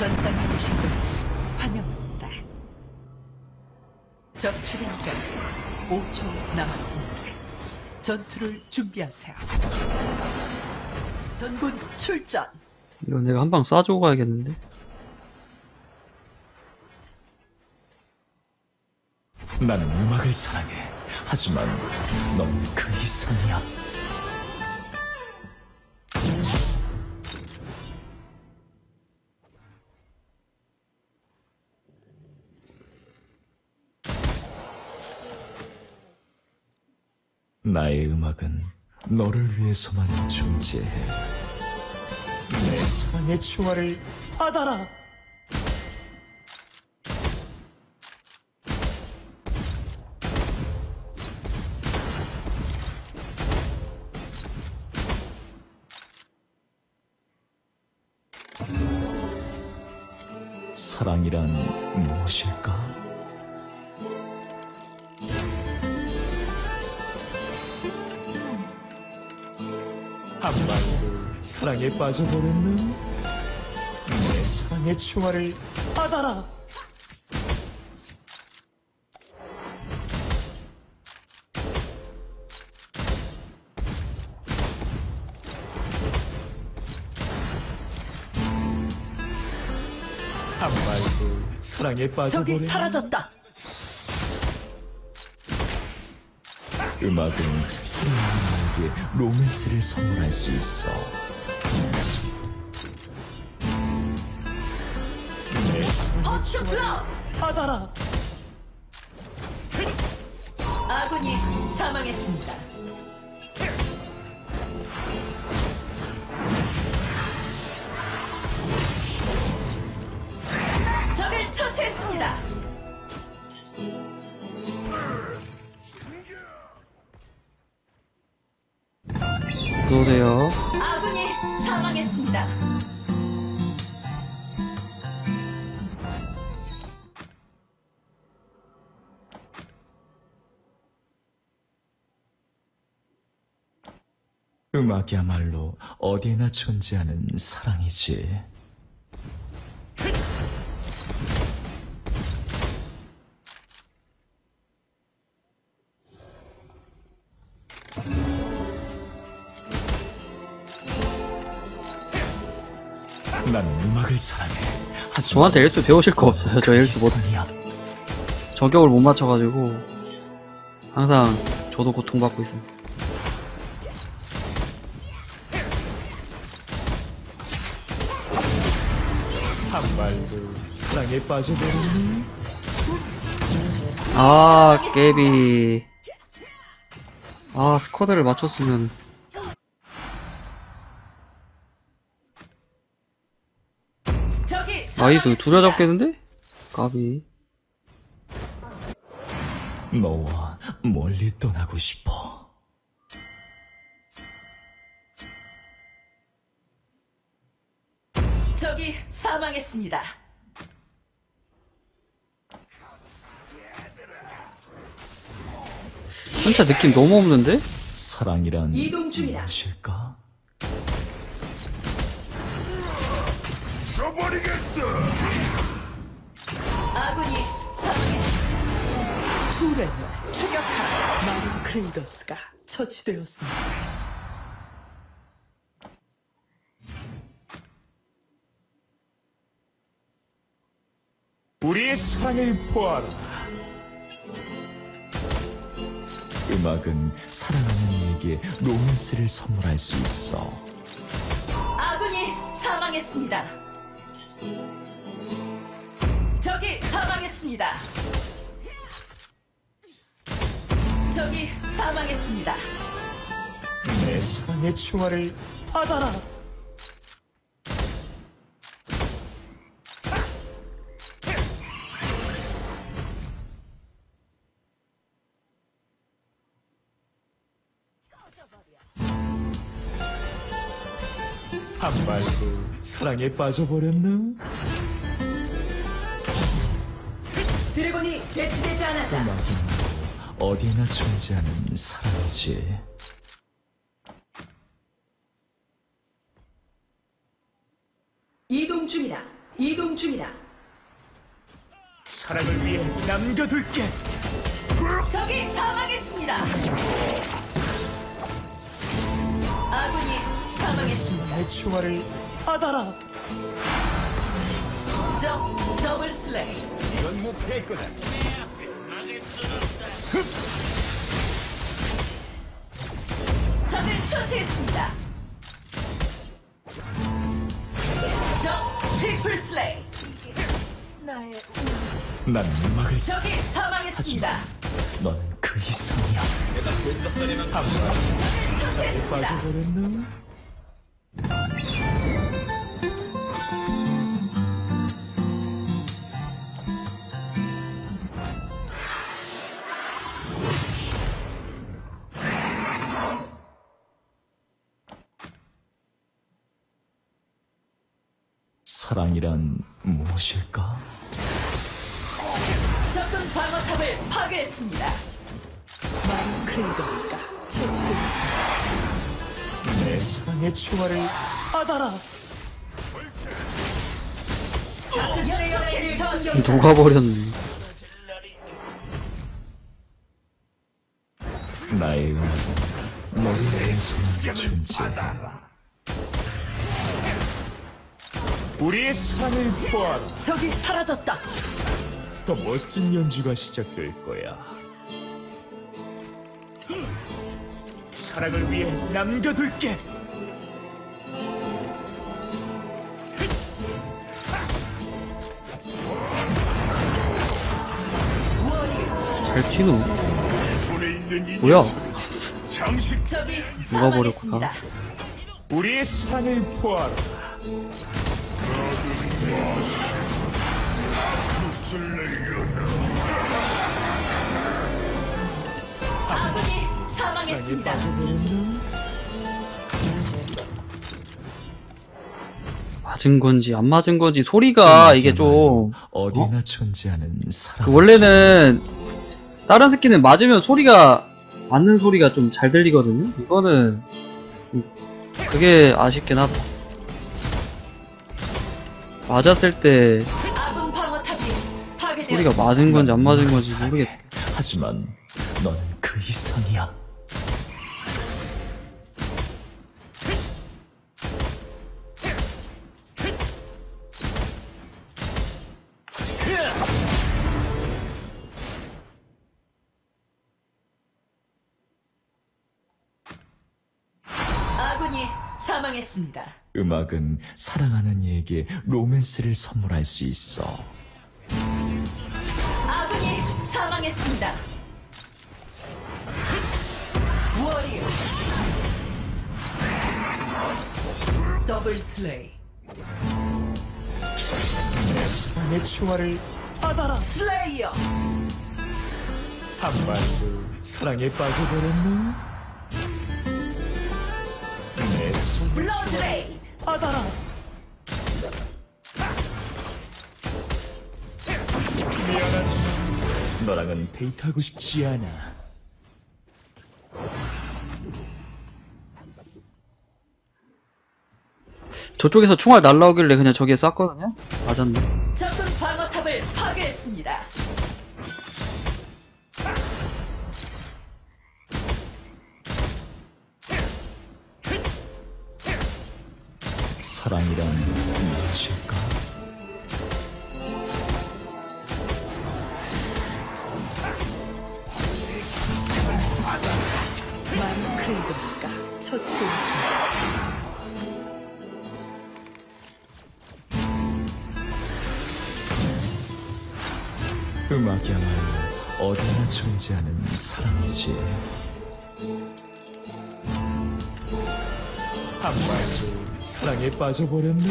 전장에 오신 것을 환영합니다. 적 출현까지 5초 남았습니다. 전투를 준비하세요. 전군 출전! 이거 내가 한 방 쏴주고 가야겠는데? 나는 음악을 사랑해. 하지만 넌 그 이상이야. 나의 음악은 너를 위해서만 존재해. 내 사랑의 충화를 받아라. 사랑이란 무엇일까? 한마디로 사랑에 빠져버렸네. 내 사랑의 충화를 받아라. 한마디로 사랑에 적이 빠져버렸네. 사라졌다! 음악은 사랑하는 나에게 로맨스를 선물할 수 있어. 클럽! 받아라. 아군이 사망했습니다. 음악이야말로 어디에나 존재하는 사랑이지. 난 음악을 사랑해. 하지만 저한테 일수 배우실 거 없어요. 저 일수 못, 이상이야. 저격을 못 맞춰가지고. 항상 저도 고통받고 있어요. 한 말도 사랑에 빠져버렸니? 아, 깨비. 아, 스쿼드를 맞췄으면. 나이스, 두려. 잡겠는데? 까비. 너와 멀리 떠나고 싶어. 사망했습니다. 진짜 느낌 너무 없는데? 사랑이란 이동 중이다. 무엇일까? 아군이 사망했습니다. 투레을 추격하라. 마린 크레이더스가 처치되었습니다. 우리의 사랑을 보아라. 음악은 사랑하는 이에게 로맨스를 선물할 수 있어. 아군이 사망했습니다. 적이 사망했습니다. 적이 사망했습니다. 내 사랑의 충화를 받아라. 한 말도 사랑에 빠져버렸나? 드래곤이 배치되지 않았다. 음악은 어디나 존재하는 사랑이지. 이동 중이다. 이동 중이다. 사랑을 위해 남겨둘게. 총알을 받아라. 적 더블 슬레이. 이건 못 피할 거다. 적을 처치했습니다. 적 트리플 슬레이. 난 음악을 사. 적이 사망했습니다. 너는 그 이상이야. 처치했습니다. 빠져버렸나? 사랑이란 무엇일까? 적군 방어탑을 파괴했습니다. 마린 크레이더스가 처치되었습니다. 내 사랑의 총알을 받아라. 전격 녹아버렸네. 나의 음악은 너를 위해서만 존재해. 우리의 사랑을 보아라. 적이 사라졌다. 더 멋진 연주가 시작될 거야. 사랑을 위해 남겨둘게. 잘 튀노. 손에 있는 이 뭐야? 장식 적이 누가 버렸구나. 사망했습니다. 우리의 사랑을 보아라. 아군이 사망했습니다. 맞은 건지 안 맞은 건지 소리가 이게 좀 어디나 존재하는 사랑. 그 원래는 다른 스킨은 맞으면 소리가 맞는 소리가 좀 잘 들리거든요. 이거는 좀 그게 아쉽긴 하다. 맞았을 때 아군 방어탑이 소리가 파괴되었습니다. 맞은 건지 안 맞은 건지 모르겠다. 하지만 너는 그 이상이야. 아군이 사망했습니다. 음악은 사랑하는 이에게 로맨스를 선물할 수 있어. 아군이 사망했습니다. 워리어 더블 슬레이 내 사랑의 총알을 받아라. 슬레이어 한 발도 사랑에 빠져버렸나? 내 사랑의 블러드 레이드 받아라. 미안하지만 너랑은 데이트하고 싶지 않아. 저쪽에서 총알 날라오길래 그냥 저기에 쐈거든요. 맞았네. 적군 방어탑을 파괴했습니다. 사랑이란 무엇일까? 마린 크레이더스가 처치되었습니다. 음악이야말로 어디나 존재하는 사랑이지. 한발도 사랑에 빠져버렸나?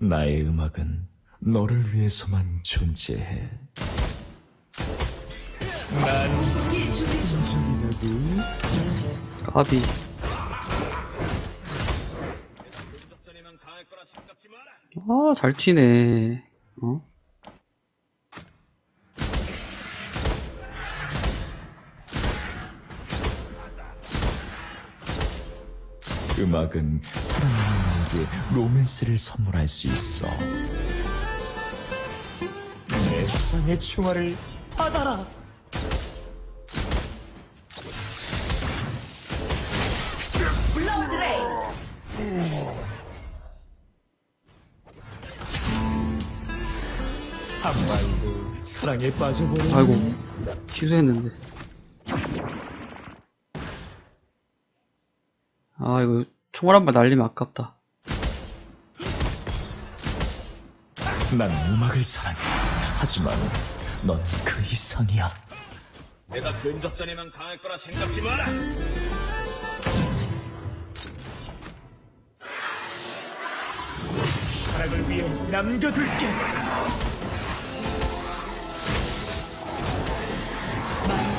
나의 음악은 너를 위해서만 존재해. 난. 준비라고. 까비. 아, 잘 튀네. 어? 음악은 사랑하는 이에게 로맨스를 선물할 수 있어. 내 사랑의 충화를 받아라. 블러드 레인. 한 말로 사랑에 빠져버려. 아이고, 취소했는데. 아, 이거 총알 한 발 날리면 아깝다. 난 음악을 사랑해. 하지만 넌 그 이상이야. 내가 근접전에만 강할 거라 생각지 마라. 사랑을 위해 남겨둘게.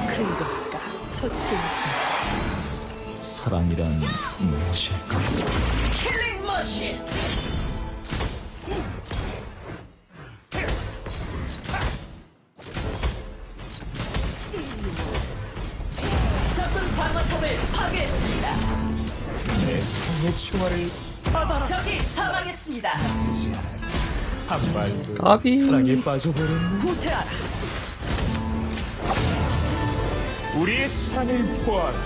크레이더스가 처치되어 있습니다. 사랑이란 무엇일까? 킬링 머신. 내 충화를 받아라. 적이 사망했습니다. 한 까비. 사랑에 빠져버렸네. 후퇴하라. 우리의 사랑을 보아라.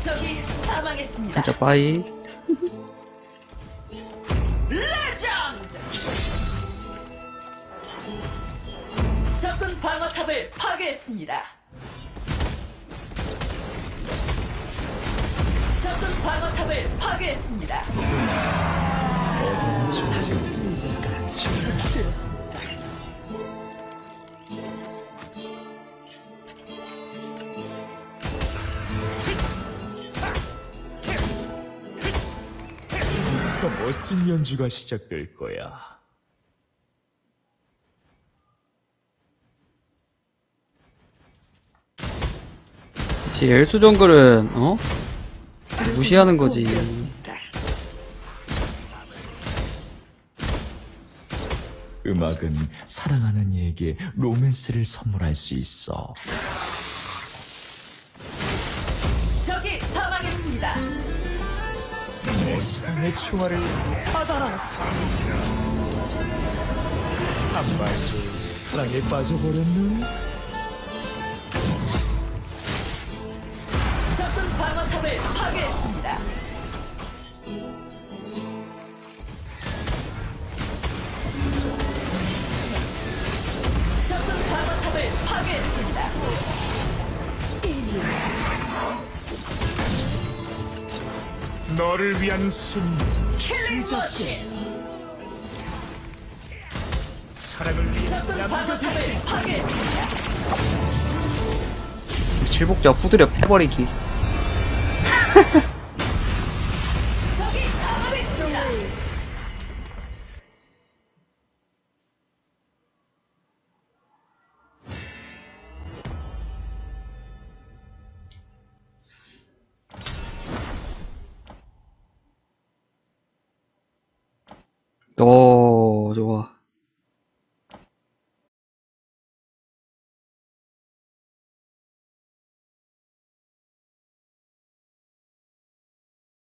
적이 사망했습니다. 진짜 빠이. 레전드! 적군 방어탑을 파괴했습니다. 적군 방어탑을 파괴했습니다. 스미스가 처치되었습니다. 더 멋진 연주가 시작될 거야. 그치, 엘수 정글은, 어? 무시하는 거지. 음악은 사랑하는 이에게 로맨스를 선물할 수 있어. 적이 사망했습니다. 내 사랑의 충화를 받아라. 한 말로 사랑에 빠져버렸네. 파괴했습니다. 적군 방어탑을 파괴했습니다. 너를 위한 승리. 킬링 머신! 사랑을 위해 적군 남겨둘게. 방어탑을 파괴했습니다. 칠복자 후드려 패버리기.